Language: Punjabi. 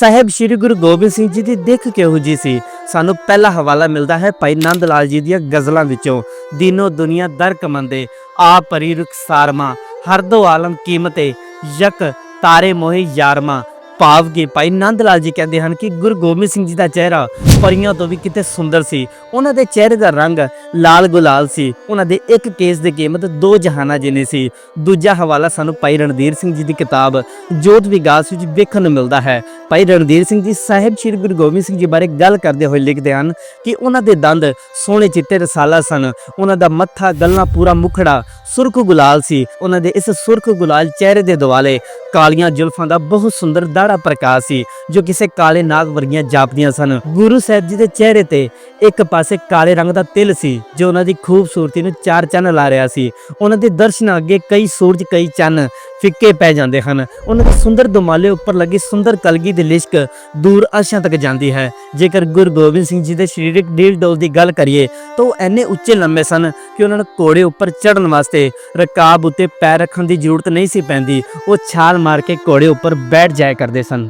ਸਾਹਿਬ ਸ੍ਰੀ ਗੁਰੂ ਗੋਬਿੰਦ ਸਿੰਘ ਜੀ ਦੀ ਦਿੱਖ ਕਿਹੋ ਜੀ ਸੀ? ਸਾਨੂੰ ਪਹਿਲਾ ਹਵਾਲਾ ਮਿਲਦਾ ਹੈ ਭਾਈ ਨੰਦ ਲਾਲ ਜੀ ਦੀਆਂ ਗਜ਼ਲਾਂ ਵਿੱਚੋਂ। ਦੀਨੋ ਦੁਨੀਆ ਦਰ ਕਮੰਦੇ ਆ ਪਰੀ ਰੁਖਸਾਰਮਾ ਹਰ ਦੋ ਆਲਮ ਕੀਮਤੇ, ਯਕ ਤਾਰੇ ਮੋਹਿ ਯਾਰਮਾ। ਭਾਵ ਕਿ ਭਾਈ ਨੰਦ ਲਾਲ ਜੀ ਕਹਿੰਦੇ ਹਨ ਕਿ ਗੁਰੂ ਗੋਬਿੰਦ ਸਿੰਘ ਜੀ ਦਾ ਚਿਹਰਾ ਪਰੀਆਂ ਤੋਂ ਵੀ ਕਿਤੇ ਸੁੰਦਰ ਸੀ। ਉਹਨਾਂ ਦੇ ਚਿਹਰੇ ਦਾ ਰੰਗ ਲਾਲ ਗੁਲਾਲ ਸੀ। ਉਹਨਾਂ ਦੇ ਇੱਕ ਕੇਸ ਦੀ ਕੀਮਤ ਦੋ ਜਹਾਨਾਂ ਜਿੰਨੀ ਸੀ। ਦੂਜਾ ਹਵਾਲਾ ਸਾਨੂੰ ਭਾਈ ਰਣਧੀਰ ਸਿੰਘ ਜੀ ਦੀ ਕਿਤਾਬ ਜੋਤ ਵਿਗਾਸ ਵਿੱਚ ਵੇਖਣ ਨੂੰ ਮਿਲਦਾ ਹੈ। ਭਾਈ ਰਣਧੀਰ ਸਿੰਘ ਜੀ, ਸਾਹਿਬ ਸ੍ਰੀ ਗੁਰੂ ਗੋਬਿੰਦ ਸਿੰਘ ਜੀ ਬਾਰੇ ਗੱਲ ਕਰਦੇ ਹੋਏ ਲਿਖਦੇ ਹਨ ਕਿ ਉਹਨਾਂ ਦੇ ਦੰਦ ਸੋਹਣੇ ਚਿੱਟੇ ਰਸਾਲਾ ਸਨ। ਉਹਨਾਂ ਦਾ ਮੱਥਾ ਗੱਲਾਂ ਪੂਰਾ ਮੁਖੜਾ ਸੁਰਖ ਗੁਲਾਲ ਸੀ। ਉਹਨਾਂ ਦੇ ਇਸ ਸੁਰਖ ਗੁਲਾਲ ਚਿਹਰੇ ਦੇ ਦੁਆਲੇ ਕਾਲੀਆਂ ਜ਼ੁਲਫਾਂ ਦਾ ਬਹੁਤ ਸੁੰਦਰ ਦਾੜਾ ਪ੍ਰਕਾਸ਼ ਸੀ, ਜੋ ਕਿਸੇ ਕਾਲੇ ਨਾਗ ਵਰਗੀਆਂ ਜਾਪਦੀਆਂ ਸਨ। ਗੁਰੂ ਸਾਹਿਬ ਜੀ ਦੇ ਚਿਹਰੇ ਤੇ ਇੱਕ ਪਾਸੇ ਕਾਲੇ ਰੰਗ ਦਾ ਤਿਲ ਸੀ, ਜੋ ਉਹਨਾਂ ਦੀ ਖੂਬਸੂਰਤੀ ਨੂੰ ਚਾਰ ਚੰਨ ਲਾ ਰਿਹਾ ਸੀ। ਉਹਨਾਂ ਦੇ ਦਰਸ਼ਨਾਂ ਅੱਗੇ ਕਈ ਸੂਰਜ, ਕਈ ਚੰਨ ਫਿੱਕੇ ਪੈ ਜਾਂਦੇ ਹਨ। ਉਹਨਾਂ ਦੇ ਸੁੰਦਰ ਦੁਮਾਲੇ ਉੱਪਰ ਲੱਗੀ ਸੁੰਦਰ ਕਲਗੀ ਦੀ ਲਿਸ਼ਕ ਦੂਰ ਅਰਸ਼ਾਂ ਤੱਕ ਜਾਂਦੀ ਹੈ। ਜੇਕਰ ਗੁਰੂ ਗੋਬਿੰਦ ਸਿੰਘ ਜੀ ਦੇ ਸਰੀਰਕ ਡੀਲ ਡੋਲ ਦੀ ਗੱਲ ਕਰੀਏ, ਤਾਂ ਉਹ ਐਨੇ ਉੱਚੇ ਲੰਮੇ ਸਨ ਕਿ ਉਹਨਾਂ ਨੂੰ ਘੋੜੇ ਉੱਪਰ ਚੜ੍ਹਨ ਵਾਸਤੇ ਰਕਾਬ ਉੱਤੇ ਪੈਰ ਰੱਖਣ ਦੀ ਜ਼ਰੂਰਤ ਨਹੀਂ ਸੀ ਪੈਂਦੀ। ਉਹ ਛਾਲ ਮਾਰ ਕੇ ਘੋੜੇ ਉੱਪਰ ਬੈਠ ਜਾਇਆ ਕਰਦੇ ਸਨ।